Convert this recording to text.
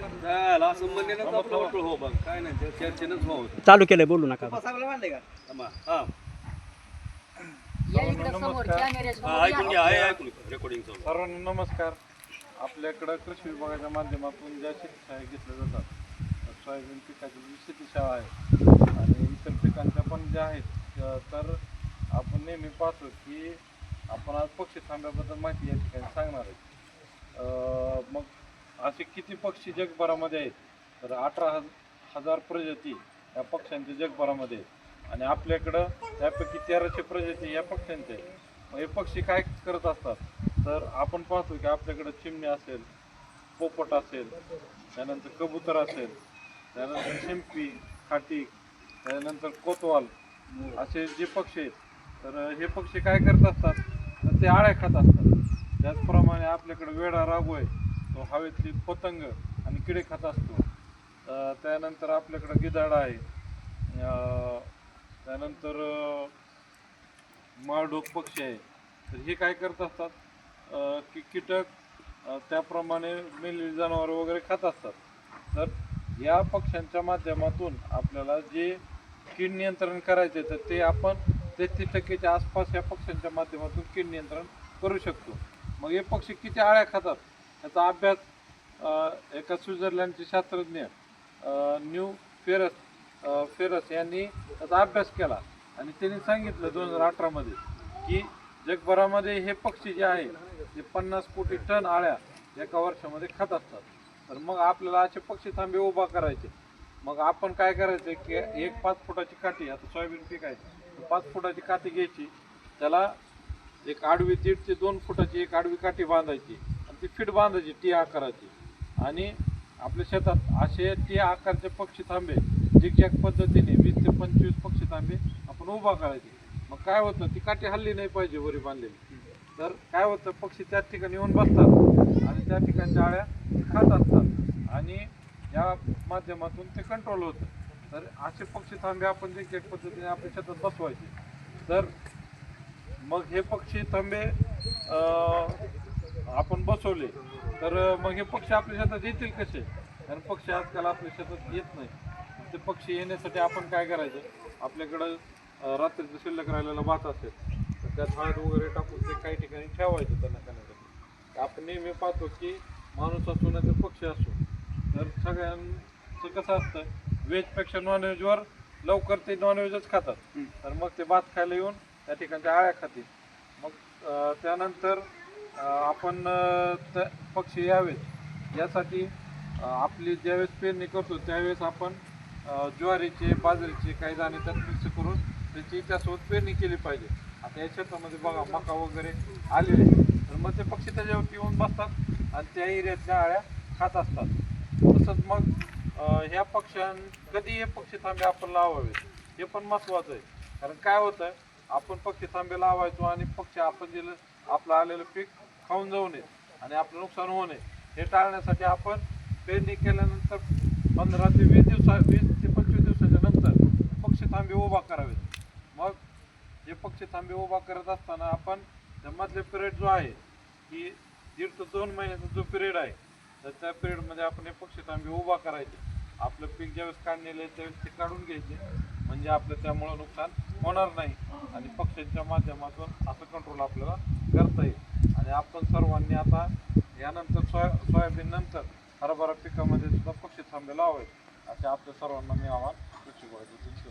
असं हो बघ. काय नाही त्या चर्चेनंच हो. होतं चालू केलंय बोलू नका. हा. हा, सर्वांना नमस्कार. आपल्याकडं कृषी विभागाच्या माध्यमातून ज्या शेतीशाळा घेतल्या जातात सोयाबीन पिकाची जी शेतीशाळा आहे आणि इतर पिकांच्या पण ज्या आहेत तर आपण नेहमी पाहतो की आपण आज पक्षी थांब्याबद्दल माहिती या ठिकाणी सांगणार आहे. अ, मग असे किती पक्षी जगभरामध्ये आहेत? तर अठरा हज हजार प्रजाती या पक्ष्यांचे जगभरामध्ये आहेत. आणि आपल्याकडं त्यापैकी तेराशे प्रजाती या पक्ष्यांचे आहेत. मग हे पक्षी काय करत असतात? तर आपण पाहतो की आपल्याकडं चिमणी असेल पोपट असेल त्यानंतर कबूतर असेल त्यानंतर शिंपी खाटीक त्यानंतर कोतवाल असे जे पक्षी आहेत. तर हे पक्षी काय करत असतात? तर ते आळ्या खात असतात. त्याचप्रमाणे आपल्याकडे वेडा रागू आहे तो हवेतली पतंग आणि किडे खात असतो. त्यानंतर आपल्याकडं गिधाड आहे त्यानंतर माळढोक पक्षी आहे तर हे काय करत असतात? की कीटक त्याप्रमाणे मेलेली जनावरं वगैरे खात असतात. तर या पक्ष्यांच्या माध्यमातून आपल्याला जे कीड नियंत्रण करायचे तर ते आपण तेहतीस टक्केच्या आसपास या पक्ष्यांच्या माध्यमातून कीड नियंत्रण करू शकतो. मग हे पक्षी किती आळ्या खातात? याचा अभ्यास एका स्वित्झर्लंडचे शास्त्रज्ञ न्यू फेरस फेरस यांनी त्याचा अभ्यास केला. आणि त्यांनी सांगितलं दोन हजार अठरामध्ये की जगभरामध्ये हे पक्षी जे आहे ते पन्नास कोटी टन आळ्या एका वर्षामध्ये खात असतात. तर मग आपल्याला असे पक्षी थांबे उभा करायचे. मग आपण काय करायचं की एक पाच फुटाची काठी आता सोयाबीन पीक आहे पाच फुटाची काठी घ्यायची. त्याला एक आडवी दीड ते दोन फुटाची एक आडवी काठी बांधायची. ती फिट बांधायची टी आकाराची. आणि आपल्या शेतात असे टी आकारचे पक्षी थांबे झिकझॅक पद्धतीने वीस ते पंचवीस पक्षी थांबे आपण उभा करायचे. मग काय होतं ती काठी हल्ली नाही पाहिजे वरी बांधलेली. तर काय होतं पक्षी त्याच ठिकाणी येऊन बसतात आणि त्या ठिकाणच्या आळ्या खात असतात. आणि या माध्यमातून ते कंट्रोल होतं. तर असे पक्षी थांबे आपण झिकझॅक पद्धतीने आपल्या शेतात बसवायचे. तर मग हे पक्षी थांबे आपण बसवले तर मग हे पक्षी आपल्या शेतात येतील कसे? कारण पक्षी आजकाल आपल्या शेतात येत नाही. ते पक्षी येण्यासाठी आपण काय करायचं? आपल्याकडं रात्रीचं शिल्लक राहिलेला भात असेल तर त्यात हळद वगैरे टाकून ते काही ठिकाणी ठेवायचं त्यांना खाण्यासाठी आपण नेहमी पाहतो की माणूस असो नाही तर पक्षी असो. तर सगळ्यांचं कसं असतं? व्हेजपेक्षा नॉनव्हेजवर लवकर ते नॉनव्हेजच खातात. तर मग ते भात खायला येऊन त्या ठिकाणच्या आळ्या खातील. मग त्यानंतर आपण त्या पक्षी यावेत. यासाठी आपली ज्यावेळेस पेरणी करतो त्यावेळेस आपण ज्वारीचे बाजरीचे काही दाणे त्यात मिक्स करून त्याची त्यासोबत पेरणी केली पाहिजे. आता या शेतामध्ये बघा मका वगैरे आलेले तर मग ते पक्षी त्याच्यावरती येऊन बसतात आणि त्या एरियातल्या आळ्या खात असतात. तसंच मग ह्या पक्ष्यां कधी हे पक्षी थांबे आपण लावावे? हे पण महत्त्वाचं आहे. कारण काय होतं आपण पक्षी थांबे लावायचो आणि पक्षी आपण जे आपलं आलेलं पीक खाऊन जाऊ नये आणि आपलं नुकसान होऊ नये. हे टाळण्यासाठी आपण पेरणी केल्यानंतर पंधरा ते वीस दिवसा वीस ते पंचवीस दिवसाच्या नंतर पक्षी थांबे उभा करावेत. मग हे पक्षी थांबे उभा करत असताना आपण त्यामधले पिरियड जो आहे की दीड ते दोन महिन्याचा जो पिरियड आहे तर त्या पिरियडमध्ये आपण हे पक्षी थांबे उभा करायचे. आपलं पीक ज्यावेळेस काढलेलं आहे त्यावेळेस ते काढून घ्यायचे. म्हणजे आपलं त्यामुळं नुकसान होणार नाही आणि पक्ष्यांच्या माध्यमातून असं कंट्रोल आपल्याला करता येईल. आणि आपण सर्वांनी आता यानंतर सोया सोयाबीन नंतर हरभरा पिकामध्ये सुद्धा पक्षी थांबे लावावेत असे आपल्या सर्वांना मी आव्हान कृषी थँक्यू